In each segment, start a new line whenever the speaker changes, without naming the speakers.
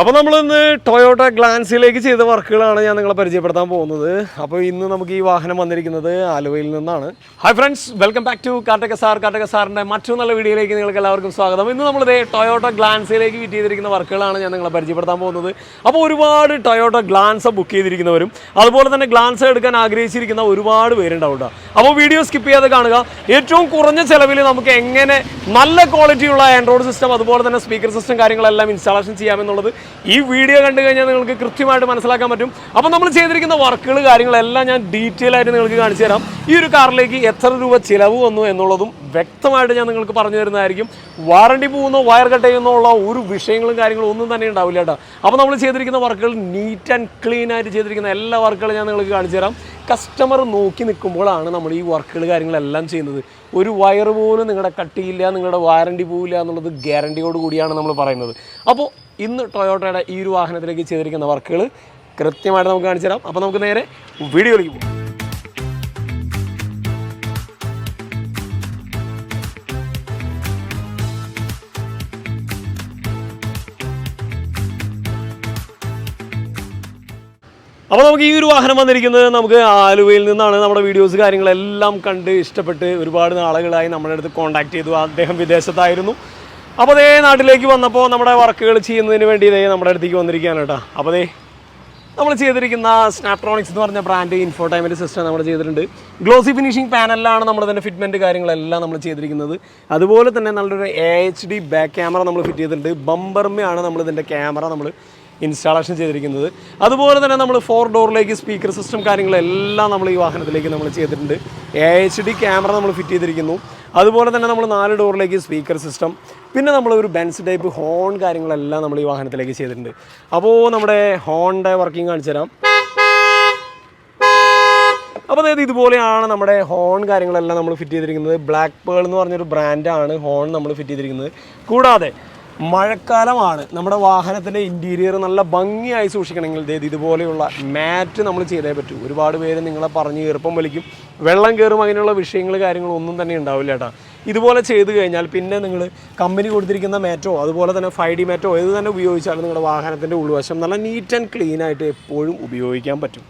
അപ്പോൾ നമ്മൾ ഇന്ന് ടൊയോട്ട ഗ്ലാൻസിലേക്ക് ചെയ്ത വർക്കുകളാണ് ഞാൻ നിങ്ങളെ പരിചയപ്പെടുത്താൻ പോകുന്നത്. അപ്പോൾ ഇന്ന് നമുക്ക് ഈ വാഹനം വന്നിരിക്കുന്നത് ആലുവയിൽ നിന്നാണ്. Hi friends welcome back to കാർട്ടക sir. കാർട്ടക സാറിന്റെ മറ്റൊരു നല്ല വീഡിയോയിലേക്ക് നിങ്ങൾക്ക് എല്ലാവർക്കും സ്വാഗതം. ഇന്ന് നമ്മളിത് ടൊയോട്ട ഗ്ലാൻസിലേക്ക് ഫിറ്റ് ചെയ്തിരിക്കുന്ന വർക്കുകളാണ് ഞാൻ നിങ്ങളെ പരിചയപ്പെടുത്താൻ പോകുന്നത്. അപ്പോൾ ഒരുപാട് ടൊയോട്ട ഗ്ലാൻസ് ബുക്ക് ചെയ്തിരിക്കുന്നവരും അതുപോലെ തന്നെ ഗ്ലാൻസ് എടുക്കാൻ ആഗ്രഹിച്ചിരിക്കുന്ന ഒരുപാട് പേരുണ്ടാവും അപ്പോൾ വീഡിയോ സ്കിപ്പ് ചെയ്യാതെ കാണുക. ഏറ്റവും കുറഞ്ഞ ചിലവിൽ നമുക്ക് എങ്ങനെ നല്ല ക്വാളിറ്റിയുള്ള ആൻഡ്രോയിഡ് സിസ്റ്റം അതുപോലെ തന്നെ സ്പീക്കർ സിസ്റ്റം കാര്യങ്ങളെല്ലാം ഇൻസ്റ്റാളേഷൻ ചെയ്യാമെന്നുള്ളത് ഈ വീഡിയോ കണ്ടു കഴിഞ്ഞാൽ നിങ്ങൾക്ക് കൃത്യമായിട്ട് മനസ്സിലാക്കാൻ പറ്റും. അപ്പോൾ നമ്മൾ ചെയ്തിരിക്കുന്ന വർക്കുകൾ കാര്യങ്ങളെല്ലാം ഞാൻ ഡീറ്റെയിൽ ആയിട്ട് നിങ്ങൾക്ക് കാണിച്ചു തരാം. ഈ ഒരു കാറിലേക്ക് എത്ര രൂപ ചിലവ് വന്നു എന്നുള്ളതും വ്യക്തമായിട്ട് ഞാൻ നിങ്ങൾക്ക് പറഞ്ഞു തരുന്നതായിരിക്കും. വാറണ്ടി പോകുന്നോ വയർ കട്ട് ചെയ്യുന്നോ ഉള്ള ഒരു വിഷയങ്ങളും കാര്യങ്ങളും ഒന്നും തന്നെ ഉണ്ടാവില്ല കേട്ടോ. അപ്പോൾ നമ്മൾ ചെയ്തിരിക്കുന്ന വർക്കുകൾ നീറ്റ് ആൻഡ് ക്ലീൻ ആയിട്ട് ചെയ്തിരിക്കുന്ന എല്ലാ വർക്കുകളും ഞാൻ നിങ്ങൾക്ക് കാണിച്ചു തരാം. കസ്റ്റമർ നോക്കി നിൽക്കുമ്പോഴാണ് നമ്മൾ ഈ വർക്കുകൾ കാര്യങ്ങളെല്ലാം ചെയ്യുന്നത്. ഒരു വയർ പോലും നിങ്ങളുടെ കട്ടിയില്ല നിങ്ങളുടെ വാറണ്ടി പോവില്ല എന്നുള്ളത് ഗ്യാരണ്ടിയോട് കൂടിയാണ് നമ്മൾ പറയുന്നത്. അപ്പോൾ ഇന്ന് ടൊയോട്ടയുടെ ഈ ഒരു വാഹനത്തിലേക്ക് ചെയ്തിരിക്കുന്ന വർക്കുകൾ കൃത്യമായിട്ട് നമുക്ക് കാണിച്ചു തരാം അപ്പോൾ നമുക്ക് നേരെ വീഡിയോയിലേക്ക് പോകാം. അപ്പോൾ നമുക്ക് ഈ ഒരു വാഹനം വന്നിരിക്കുന്നത് നമുക്ക് ആലുവയിൽ നിന്നാണ്. നമ്മുടെ വീഡിയോസ് കാര്യങ്ങളെല്ലാം കണ്ട് ഇഷ്ടപ്പെട്ട് ഒരുപാട് നാളുകളായി നമ്മുടെ അടുത്ത് കോൺടാക്ട് ചെയ്തു. അദ്ദേഹം വിദേശത്തായിരുന്നു. അപ്പോൾ അതേ നാട്ടിലേക്ക് വന്നപ്പോൾ നമ്മുടെ വർക്കുകൾ ചെയ്യുന്നതിന് വേണ്ടി ഇതേ നമ്മുടെ അടുത്തേക്ക് വന്നിരിക്കുകയാണ് കേട്ടോ. അപ്പോൾ അതേ നമ്മൾ ചെയ്തിരിക്കുന്ന സ്നാപ്ട്രോണിക്സ് എന്ന് പറഞ്ഞ ബ്രാൻഡ് ഇൻഫോടൈൻമെന്റ് സിസ്റ്റം നമ്മൾ ചെയ്തിട്ടുണ്ട്. ഗ്ലോസി ഫിനിഷിംഗ് പാനലിലാണ് നമ്മൾ തന്നെ ഫിറ്റ്മെന്റ് കാര്യങ്ങളെല്ലാം നമ്മൾ ചെയ്തിരിക്കുന്നത്. അതുപോലെ തന്നെ നല്ലൊരു A H D back camera നമ്മൾ ഫിറ്റ് ചെയ്തിട്ടുണ്ട്. ബമ്പർമയാണ് നമ്മൾ ഇതിന്റെ ക്യാമറ നമ്മൾ ഇൻസ്റ്റാളേഷൻ ചെയ്തിരിക്കുന്നത്. അതുപോലെ തന്നെ നമ്മൾ ഫോർ ഡോറിലേക്ക് സ്പീക്കർ സിസ്റ്റം കാര്യങ്ങളെല്ലാം നമ്മൾ ഈ വാഹനത്തിലേക്ക് നമ്മൾ ചെയ്തിട്ടുണ്ട്. എ എച്ച് ഡി ക്യാമറ നമ്മൾ ഫിറ്റ് ചെയ്തിരിക്കുന്നു. അതുപോലെ തന്നെ നമ്മൾ നാല് ഡോറിലേക്ക് സ്പീക്കർ സിസ്റ്റം പിന്നെ നമ്മൾ ഒരു ബെൻസ് ടൈപ്പ് ഹോൺ കാര്യങ്ങളെല്ലാം നമ്മൾ ഈ വാഹനത്തിലേക്ക് ചെയ്തിട്ടുണ്ട്. അപ്പോൾ നമ്മുടെ ഹോണിന്റെ വർക്കിംഗ് കാണിച്ചു തരാം. അപ്പോൾ അതായത് ഇതുപോലെയാണ് നമ്മുടെ ഹോൺ കാര്യങ്ങളെല്ലാം നമ്മൾ ഫിറ്റ് ചെയ്തിരിക്കുന്നത്. ബ്ലാക്ക് പേൾ എന്ന് പറഞ്ഞൊരു ബ്രാൻഡാണ് ഹോൺ നമ്മൾ ഫിറ്റ് ചെയ്തിരിക്കുന്നത്. കൂടാതെ മഴക്കാലമാണ്. നമ്മുടെ വാഹനത്തിന്റെ ഇന്റീരിയർ നല്ല ഭംഗിയായി സൂക്ഷിക്കണമെങ്കിൽ ദേ ഇതുപോലെയുള്ള മാറ്റ് നമ്മൾ ചെയ്തേ പറ്റൂ. ഒരുപാട് പേര് നിങ്ങളെ പറഞ്ഞ് ഈർപ്പം വലിക്കും. വെള്ളം കയറും അങ്ങനെയുള്ള വിഷയങ്ങൾ കാര്യങ്ങളും ഒന്നും തന്നെ ഉണ്ടാവില്ല കേട്ടോ. ഇതുപോലെ ചെയ്തു കഴിഞ്ഞാൽ പിന്നെ നിങ്ങൾ കമ്പനി കൊടുത്തിരിക്കുന്ന മാറ്റോ അതുപോലെ തന്നെ ഫൈവ് ഡി മാറ്റോ ഏത് തന്നെ ഉപയോഗിച്ചാലും നിങ്ങളുടെ വാഹനത്തിന്റെ ഉൾവശം നല്ല നീറ്റ് ആൻഡ് ക്ലീൻ ആയിട്ട് എപ്പോഴും ഉപയോഗിക്കാൻ പറ്റും.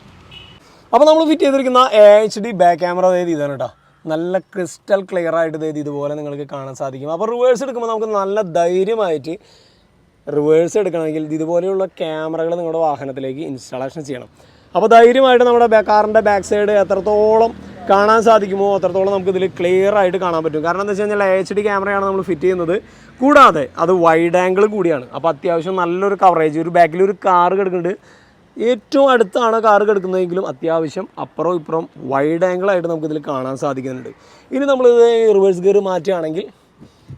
അപ്പോൾ നമ്മൾ ഫിറ്റ് ചെയ്തിരിക്കുന്ന A H D back camera അതായത് ഇതാണ് കേട്ടോ. നല്ല ക്രിസ്റ്റൽ ക്ലിയർ ആയിട്ട് ഇത് ഇതുപോലെ നിങ്ങൾക്ക് കാണാൻ സാധിക്കും. അപ്പോൾ റിവേഴ്സ് എടുക്കുമ്പോൾ നമുക്ക് നല്ല ധൈര്യമായിട്ട് റിവേഴ്സ് എടുക്കണമെങ്കിൽ ഇതുപോലെയുള്ള ക്യാമറകൾ നിങ്ങളുടെ വാഹനത്തിലേക്ക് ഇൻസ്റ്റാളേഷൻ ചെയ്യണം. അപ്പോൾ ധൈര്യമായിട്ട് നമ്മുടെ കാറിന്റെ ബാക്ക് സൈഡ് എത്രത്തോളം കാണാൻ സാധിക്കുമോ അത്രത്തോളം നമുക്ക് ഇതിൽ ക്ലിയർ ആയിട്ട് കാണാൻ പറ്റും. കാരണം എന്താ വെച്ച് കഴിഞ്ഞാൽ എച്ച് ഡി ക്യാമറയാണ് നമ്മൾ ഫിറ്റ് ചെയ്യുന്നത്. കൂടാതെ അത് വൈഡ് ആംഗിൾ കൂടിയാണ്. അപ്പോൾ അത്യാവശ്യം നല്ലൊരു കവറേജ് ഒരു ബാക്കിൽ ഒരു കാറ് കിടക്കുന്നുണ്ട്. ഏറ്റവും അടുത്താണ് കാർ കിടക്കുന്നതെങ്കിലും അത്യാവശ്യം അപ്പുറം ഇപ്പുറം വൈഡ് ആംഗിൾ ആയിട്ട് നമുക്കിതിൽ കാണാൻ സാധിക്കുന്നുണ്ട്. ഇനി നമ്മളിത് റിവേഴ്സ് ഗിയർ മാറ്റുകയാണെങ്കിൽ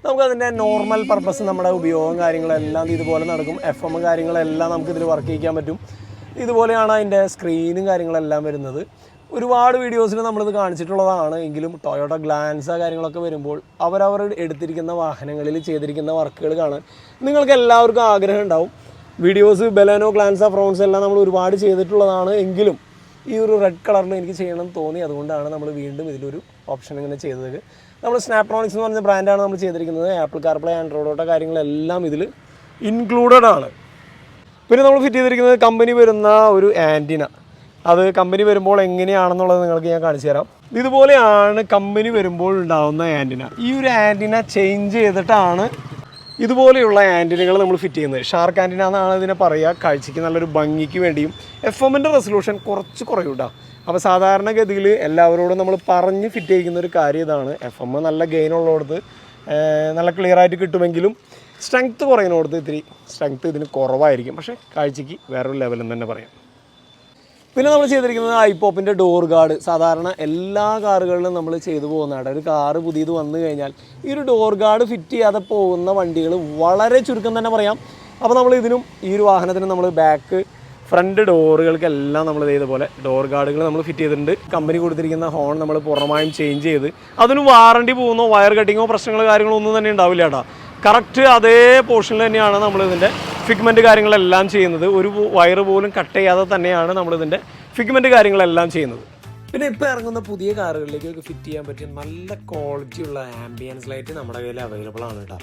നമുക്കതിന്റെ നോർമൽ പർപ്പസ് നമ്മുടെ ഉപയോഗം കാര്യങ്ങളെല്ലാം ഇതുപോലെ നടക്കും. എഫ് എം കാര്യങ്ങളെല്ലാം നമുക്കിതിൽ വർക്ക് ചെയ്യിക്കാൻ പറ്റും. ഇതുപോലെയാണ് അതിന്റെ സ്ക്രീനും കാര്യങ്ങളെല്ലാം വരുന്നത്. ഒരുപാട് വീഡിയോസിൽ നമ്മളിത് കാണിച്ചിട്ടുള്ളതാണ്. എങ്കിലും ടൊയോട്ട ഗ്ലാൻസ കാര്യങ്ങളൊക്കെ വരുമ്പോൾ അവരവർ എടുത്തിരിക്കുന്ന വാഹനങ്ങളിൽ ചെയ്തിരിക്കുന്ന വർക്കുകൾ കാണാൻ നിങ്ങൾക്ക് എല്ലാവർക്കും ആഗ്രഹം ഉണ്ടാവും. വീഡിയോസ് ബെലാനോ ഗ്ലാൻസ ഫ്രോൺസ് എല്ലാം നമ്മൾ ഒരുപാട് ചെയ്തിട്ടുള്ളതാണ് എങ്കിലും ഈ ഒരു റെഡ് കളറിൽ എനിക്ക് ചെയ്യണം തോന്നി. അതുകൊണ്ടാണ് നമ്മൾ വീണ്ടും ഇതിലൊരു ഓപ്ഷൻ ഇങ്ങനെ ചെയ്തത്. നമ്മൾ സ്നാപ്ട്രോണിക്സ് എന്ന് പറഞ്ഞ ബ്രാൻഡാണ് നമ്മൾ ചെയ്തിരിക്കുന്നത്. ആപ്പിൾ കാർപ്ലേ ആൻഡ്രോയിഡ് ഓട്ടോ കാര്യങ്ങളെല്ലാം ഇതിൽ ഇൻക്ലൂഡഡ് ആണ്. പിന്നെ നമ്മൾ ഫിറ്റ് ചെയ്തിരിക്കുന്നത് കമ്പനി വരുന്ന ഒരു ആന്റിന അത് കമ്പനി വരുമ്പോൾ എങ്ങനെയാണെന്നുള്ളത് നിങ്ങൾക്ക് ഞാൻ കാണിച്ചു തരാം. ഇതുപോലെയാണ് കമ്പനി വരുമ്പോൾ ഉണ്ടാകുന്ന ആന്റിന ഈ ഒരു ആന്റിന ചേഞ്ച് ചെയ്തിട്ടാണ് ഇതുപോലെയുള്ള ആന്റിനകൾ നമ്മൾ ഫിറ്റ് ചെയ്യുന്നത്. ഷാർക്ക് ആന്റിന എന്നാണ് ഇതിനെ പറയുക. കാഴ്ചയ്ക്ക് നല്ലൊരു ഭംഗിക്ക് വേണ്ടിയും എഫ് എമ്മിന്റെ റെസൊല്യൂഷൻ കുറച്ച് കുറയൂട്ടാ അപ്പോൾ സാധാരണഗതിയിൽ എല്ലാവരോടും നമ്മൾ പറഞ്ഞ് ഫിറ്റ് ചെയ്യുന്ന ഒരു കാര്യം ഇതാണ്. എഫ് എം നല്ല ഗെയിൻ ഉള്ളിടത്ത് നല്ല ക്ലിയർ ആയിട്ട് കിട്ടുമെങ്കിലും സ്ട്രെങ്ത്ത് കുറയുന്നിടത്ത് ഇത്തിരി സ്ട്രെങ്ത്ത് ഇതിന് കുറവായിരിക്കും. പക്ഷേ കാഴ്ചയ്ക്ക് വേറൊരു ലെവലെന്ന് തന്നെ പറയാം. പിന്നെ നമ്മൾ ചെയ്തിരിക്കുന്നത് ഐപോപ്പിന്റെ ഡോർ ഗാർഡ് സാധാരണ എല്ലാ കാറുകളിലും നമ്മൾ ചെയ്തു പോകുന്നതാണ് ഒരു കാറ് പുതിയത് വന്നു കഴിഞ്ഞാൽ ഈ ഒരു ഡോർ ഗാർഡ് ഫിറ്റ് ചെയ്യാതെ പോകുന്ന വണ്ടികൾ വളരെ ചുരുക്കം തന്നെ പറയാം. അപ്പോൾ നമ്മൾ ഇതിനും ഈ ഒരു വാഹനത്തിനും നമ്മൾ ബാക്ക് ഫ്രണ്ട് ഡോറുകൾക്കെല്ലാം നമ്മൾ ഇതേപോലെ ഡോർ ഗാർഡുകൾ നമ്മൾ ഫിറ്റ് ചെയ്തിട്ടുണ്ട്. കമ്പനി കൊടുത്തിരിക്കുന്ന ഹോൺ നമ്മൾ പൂർണമായും ചേഞ്ച് ചെയ്ത്. അതിന് വാറണ്ടി പോകുന്നോ വയർ കട്ടിങ്ങോ പ്രശ്നങ്ങളോ കാര്യങ്ങളോ ഒന്നും തന്നെ ഉണ്ടാവില്ല കേട്ടോ. കറക്റ്റ് അതേ പോർഷനിൽ തന്നെയാണ് നമ്മൾ ഇതിന്റെ ഫിഗ്മെന്റ് കാര്യങ്ങളെല്ലാം ചെയ്യുന്നത്. ഒരു വയറ് പോലും കട്ട് ചെയ്യാതെ തന്നെയാണ് നമ്മളിതിന്റെ ഫിഗ്മെന്റ് കാര്യങ്ങളെല്ലാം ചെയ്യുന്നത്. പിന്നെ ഇപ്പോൾ ഇറങ്ങുന്ന പുതിയ കാറുകളിലേക്കൊക്കെ ഫിറ്റ് ചെയ്യാൻ പറ്റിയ നല്ല ക്വാളിറ്റി ഉള്ള ആംബിയൻസ് ലൈറ്റ് നമ്മുടെ കയ്യിൽ അവൈലബിൾ ആണ് കേട്ടോ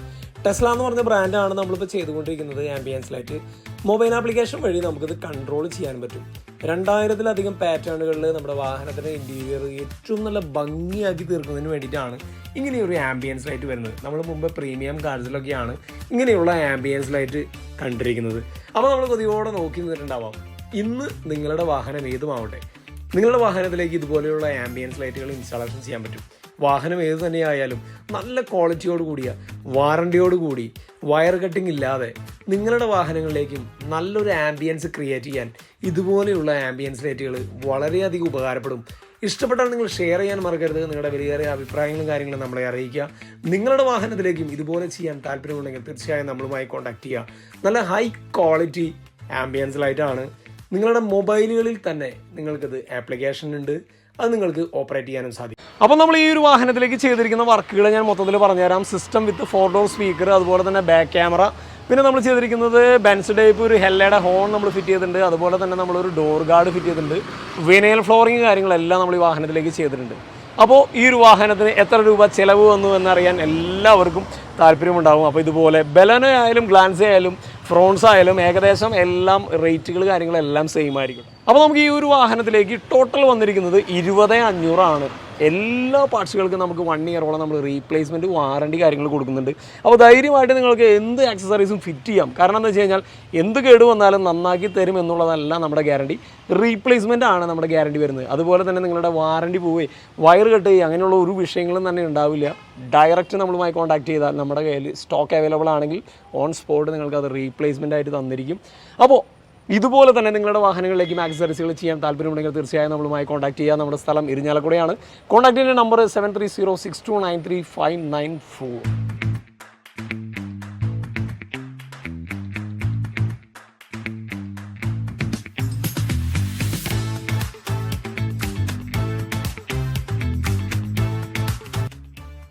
ടെസ്ല എന്ന് പറഞ്ഞ ബ്രാൻഡാണ് നമ്മളിപ്പോൾ ചെയ്തുകൊണ്ടിരിക്കുന്നത് ആംബിയൻസ് ലൈറ്റ് മൊബൈൽ ആപ്ലിക്കേഷൻ വഴി നമുക്കിത് കൺട്രോൾ ചെയ്യാൻ പറ്റും. രണ്ടായിരത്തിലധികം പാറ്റേണുകളിൽ നമ്മുടെ വാഹനത്തിന്റെ ഇന്റീരിയർ ഏറ്റവും നല്ല ഭംഗിയാക്കി തീർക്കുന്നതിന് വേണ്ടിയിട്ടാണ് ഇങ്ങനെയൊരു ആംബിയൻസ് ലൈറ്റ് വരുന്നത്. നമ്മൾ മുമ്പ് പ്രീമിയം കാർസിലൊക്കെയാണ് ഇങ്ങനെയുള്ള ആംബിയൻസ് ലൈറ്റ് കണ്ടിരിക്കുന്നത്. അപ്പോൾ നമ്മൾ കൊതിയോടെ നോക്കി നിന്നിട്ടുണ്ടാവാം. ഇന്ന് നിങ്ങളുടെ വാഹനം ഏതുമാവട്ടെ? നിങ്ങളുടെ വാഹനത്തിലേക്ക് ഇതുപോലെയുള്ള ആംബിയൻസ് ലൈറ്റുകൾ ഇൻസ്റ്റാളേഷൻ ചെയ്യാൻ പറ്റും. വാഹനം ഏത് തന്നെയായാലും നല്ല ക്വാളിറ്റിയോട് കൂടിയ വാറണ്ടിയോട് കൂടി വയർ കട്ടിംഗ് ഇല്ലാതെ നിങ്ങളുടെ വാഹനങ്ങളിലേക്കും നല്ലൊരു ആംബിയൻസ് ക്രിയേറ്റ് ചെയ്യാൻ ഇതുപോലെയുള്ള ആംബിയൻസ് ലൈറ്റുകൾ വളരെയധികം ഉപകാരപ്പെടും. ഇഷ്ടപ്പെട്ടാൽ നിങ്ങൾ ഷെയർ ചെയ്യാൻ മറക്കരുത്. നിങ്ങളുടെ വിലയേറിയ അഭിപ്രായങ്ങളും കാര്യങ്ങളും നമ്മളെ അറിയിക്കുക. നിങ്ങളുടെ വാഹനത്തിലേക്കും ഇതുപോലെ ചെയ്യാൻ താല്പര്യമുണ്ടെങ്കിൽ തീർച്ചയായും നമ്മളുമായി കോൺടാക്ട് ചെയ്യുക. നല്ല ഹൈ ക്വാളിറ്റി ആംബിയൻസ് ലൈറ്റാണ് നിങ്ങളുടെ മൊബൈലുകളിൽ തന്നെ നിങ്ങൾക്കത് ആപ്ലിക്കേഷൻ ഉണ്ട്. അത് നിങ്ങൾക്ക് ഓപ്പറേറ്റ് ചെയ്യാനും സാധിക്കും. അപ്പോൾ നമ്മൾ ഈ ഒരു വാഹനത്തിലേക്ക് ചെയ്തിരിക്കുന്ന വർക്കുകൾ ഞാൻ മൊത്തത്തിൽ പറഞ്ഞുതരാം. System with four door speaker അതുപോലെ തന്നെ ബാക്ക് ക്യാമറ പിന്നെ നമ്മൾ ചെയ്തിരിക്കുന്നത് ബെൻസ് ടൈപ്പ് ഒരു ഹെല്ലയുടെ ഹോൺ നമ്മൾ ഫിറ്റ് ചെയ്തിട്ടുണ്ട്. അതുപോലെ തന്നെ നമ്മളൊരു ഡോർ ഗാർഡ് ഫിറ്റ് ചെയ്തിട്ടുണ്ട്. വിനയൽ ഫ്ലോറിങ് കാര്യങ്ങളെല്ലാം നമ്മൾ ഈ വാഹനത്തിലേക്ക് ചെയ്തിട്ടുണ്ട്. അപ്പോൾ ഈ ഒരു വാഹനത്തിന് എത്ര രൂപ ചിലവ് വന്നു എന്നറിയാൻ എല്ലാവർക്കും താല്പര്യമുണ്ടാകും അപ്പോൾ ഇതുപോലെ ബലനോ ആയാലും ഗ്ലാൻസ് ആയാലും ഫ്രോൺസ് ആയാലും ഏകദേശം എല്ലാം റേറ്റുകൾ കാര്യങ്ങളെല്ലാം സെയിം ആയിരിക്കും. അപ്പോൾ നമുക്ക് ഈ ഒരു വാഹനത്തിലേക്ക് ടോട്ടൽ വന്നിരിക്കുന്നത് ഇരുപത് അഞ്ഞൂറാണ്. എല്ലാ പാർട്സുകൾക്കും നമുക്ക് വൺ ഇയറോളം നമ്മൾ റീപ്ലേസ്മെന്റ് വാറണ്ടി കാര്യങ്ങൾ കൊടുക്കുന്നുണ്ട്. അപ്പോൾ ധൈര്യമായിട്ട് നിങ്ങൾക്ക് എന്ത് ആക്സസറീസും ഫിറ്റ് ചെയ്യാം. കാരണം എന്താ വെച്ച് കഴിഞ്ഞാൽ എന്ത് കേട് വന്നാലും നന്നാക്കി തരും എന്നുള്ളതല്ല നമ്മുടെ ഗ്യാരണ്ടി റീപ്ലേസ്മെന്റ് ആണ് നമ്മുടെ ഗ്യാരണ്ടി വരുന്നത്. അതുപോലെ തന്നെ നിങ്ങളുടെ വാറണ്ടി പോവുകയും വയർ കട്ട് ചെയ്യുക അങ്ങനെയുള്ള ഒരു വിഷയങ്ങളും തന്നെ ഉണ്ടാവില്ല. ഡയറക്റ്റ് നമ്മളുമായി കോൺടാക്ട് ചെയ്താൽ നമ്മുടെ കയ്യിൽ സ്റ്റോക്ക് അവൈലബിൾ ആണെങ്കിൽ ഓൺ സ്പോട്ട് നിങ്ങൾക്ക് അത് റീപ്ലേസ്മെന്റ് ആയിട്ട് തന്നിരിക്കും. അപ്പോൾ ഇതുപോലെ തന്നെ നിങ്ങളുടെ വാഹനങ്ങളിലേക്ക് മാക്സറീസുകൾ ചെയ്യാൻ താല്പര്യമുണ്ടെങ്കിൽ തീർച്ചയായും നമ്മളുമായി കോൺടാക്ട് ചെയ്യുക നമ്മുടെ സ്ഥലം ഇരിഞ്ഞാലക്കുടയാണ് കോൺടാക്ട് ചെയ്യുന്ന number seven three zero six two nine three five nine four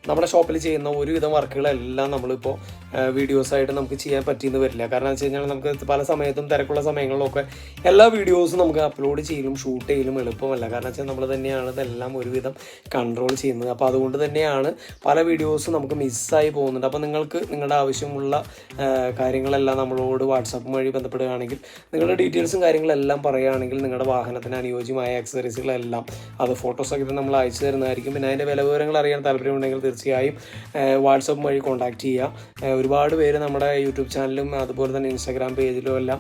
നമ്മുടെ ഷോപ്പിൽ ചെയ്യുന്ന ഒരുവിധം വർക്കുകളെല്ലാം നമ്മളിപ്പോൾ വീഡിയോസായിട്ട് നമുക്ക് ചെയ്യാൻ പറ്റിയെന്ന് വരില്ല. കാരണം വെച്ച് കഴിഞ്ഞാൽ നമുക്ക് പല സമയത്തും തിരക്കുള്ള സമയങ്ങളിലൊക്കെ എല്ലാ വീഡിയോസും നമുക്ക് അപ്ലോഡ് ചെയ്യലും ഷൂട്ട് ചെയ്യലും എളുപ്പമല്ല. കാരണം വെച്ചാൽ നമ്മൾ തന്നെയാണ് ഇതെല്ലാം ഒരുവിധം കൺട്രോൾ ചെയ്യുന്നത്. അപ്പോൾ അതുകൊണ്ട് തന്നെയാണ് പല വീഡിയോസും നമുക്ക് മിസ്സായി പോകുന്നുണ്ട് അപ്പോൾ നിങ്ങൾക്ക് നിങ്ങളുടെ ആവശ്യമുള്ള കാര്യങ്ങളെല്ലാം നമ്മളോട് വാട്സാപ്പ് വഴി ബന്ധപ്പെടുകയാണെങ്കിൽ നിങ്ങളുടെ ഡീറ്റെയിൽസും കാര്യങ്ങളെല്ലാം പറയുകയാണെങ്കിൽ നിങ്ങളുടെ വാഹനത്തിന് അനുയോജ്യമായ ആക്സസറീസുകളെല്ലാം അത് ഫോട്ടോസൊക്കെ നമ്മൾ അയച്ചു തരുന്നതായിരിക്കും. പിന്നെ അതിന്റെ വില വിവരങ്ങൾ അറിയാൻ താല്പര്യമുണ്ടെങ്കിൽ തീർച്ചയായും വാട്സപ്പ് വഴി കോൺടാക്ട് ചെയ്യുക ഒരുപാട് പേര് നമ്മുടെ യൂട്യൂബ് ചാനലും അതുപോലെ തന്നെ ഇൻസ്റ്റാഗ്രാം പേജിലും എല്ലാം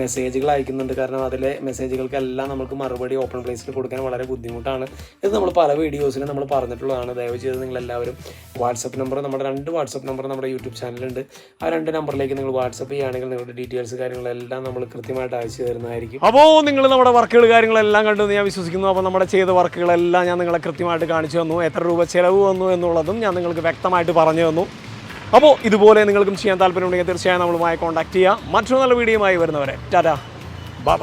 മെസ്സേജുകൾ അയക്കുന്നുണ്ട്. കാരണം അതിലെ മെസ്സേജുകൾക്കെല്ലാം നമുക്ക് മറുപടി ഓപ്പൺ പ്ലേസിൽ കൊടുക്കാൻ വളരെ ബുദ്ധിമുട്ടാണ്. ഇത് നമ്മൾ പല വീഡിയോസിലും നമ്മൾ പറഞ്ഞിട്ടുള്ളതാണ്. ദയവ് ചെയ്ത് നിങ്ങളെല്ലാവരും വാട്സപ്പ് നമ്പർ നമ്മുടെ രണ്ട് വാട്സപ്പ് നമ്പർ നമ്മുടെ യൂട്യൂബ് ചാനലുണ്ട് ആ രണ്ട് നമ്പറിലേക്ക് നിങ്ങൾ വാട്സപ്പ് ചെയ്യുകയാണെങ്കിൽ നിങ്ങളുടെ ഡീറ്റെയിൽസ് കാര്യങ്ങളെല്ലാം നമ്മൾ കൃത്യമായിട്ട് അയച്ചു തരുന്നതായിരിക്കും. അപ്പോൾ നിങ്ങൾ നമ്മുടെ വർക്കുകൾ കാര്യങ്ങളെല്ലാം കണ്ടു ഞാൻ വിശ്വസിക്കുന്നു. അപ്പോൾ നമ്മുടെ ചെയ്ത വർക്കുകളെല്ലാം ഞാൻ നിങ്ങളെ കൃത്യമായിട്ട് കാണിച്ചു തന്നു. എത്ര രൂപ ചിലവ് വന്നു എന്നുള്ളതും ഞാൻ നിങ്ങൾക്ക് വ്യക്തമായിട്ട് പറഞ്ഞു തന്നു. അപ്പോൾ ഇതുപോലെ നിങ്ങൾക്കും ചെയ്യാൻ താല്പര്യമുണ്ടെങ്കിൽ തീർച്ചയായും നമ്മളുമായി കോൺടാക്ട് ചെയ്യുക മറ്റൊരു നല്ല വീഡിയോയുമായി വരുന്നവരെ. ടാറ്റാ. ബൈ